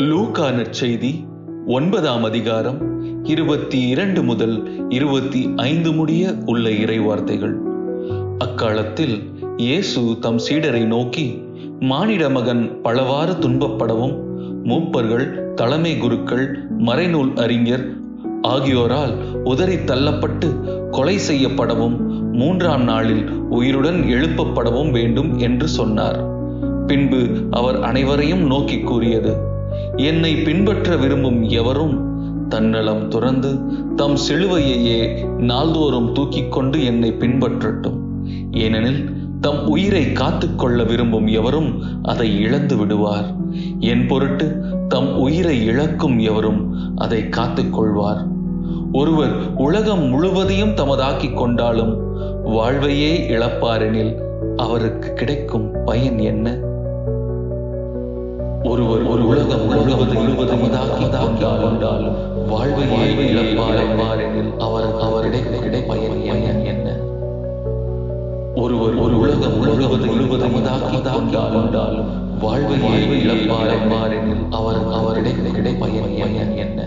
லூக்கா நற்செய்தி ஒன்பதாம் அதிகாரம் இருபத்தி இரண்டு முதல் இருபத்தி ஐந்து முடிய உள்ள இறைவார்த்தைகள். அக்காலத்தில் இயேசு தம் சீடரை நோக்கி மானிட மகன் பலவாறு துன்பப்படவும் மூப்பர்கள் தலைமை குருக்கள் மறைநூல் அறிஞர் ஆகியோரால் உதறி தள்ளப்பட்டு கொலை செய்யப்படவும் மூன்றாம் நாளில் உயிருடன் எழுப்பப்படவும் வேண்டும் என்று சொன்னார். பின்பு அவர் அனைவரையும் நோக்கி கூறியது என்னை பின்பற்ற விரும்பும் எவரும் தன்னலம் துறந்து தம் சிலுவையையே நாள்தோறும் தூக்கிக் கொண்டு என்னை பின்பற்றட்டும். ஏனெனில் தம் உயிரை காத்துக்கொள்ள விரும்பும் எவரும் அதை இழந்து விடுவார். என் பொருட்டு தம் உயிரை இழக்கும் எவரும் அதை காத்துக்கொள்வார் ஒருவர் உலகம் முழுவதையும் தமதாக்கிக் கொண்டாலும் வாழ்வையே இழப்பாரெனில் அவருக்கு கிடைக்கும் பயன் என்ன? ஒருவர் ஒரு உலகம் முழுவதும் முழுவதும் கொண்டாலும் அவர் பயன் என்ன? ஒருவர் ஒரு உலகம் முழுவதும் முழுவதும் கொண்டாலும் வாழ்வையே இழப்பாரெனில் அவர் அவரிடையே கிடை பயன் என்ன?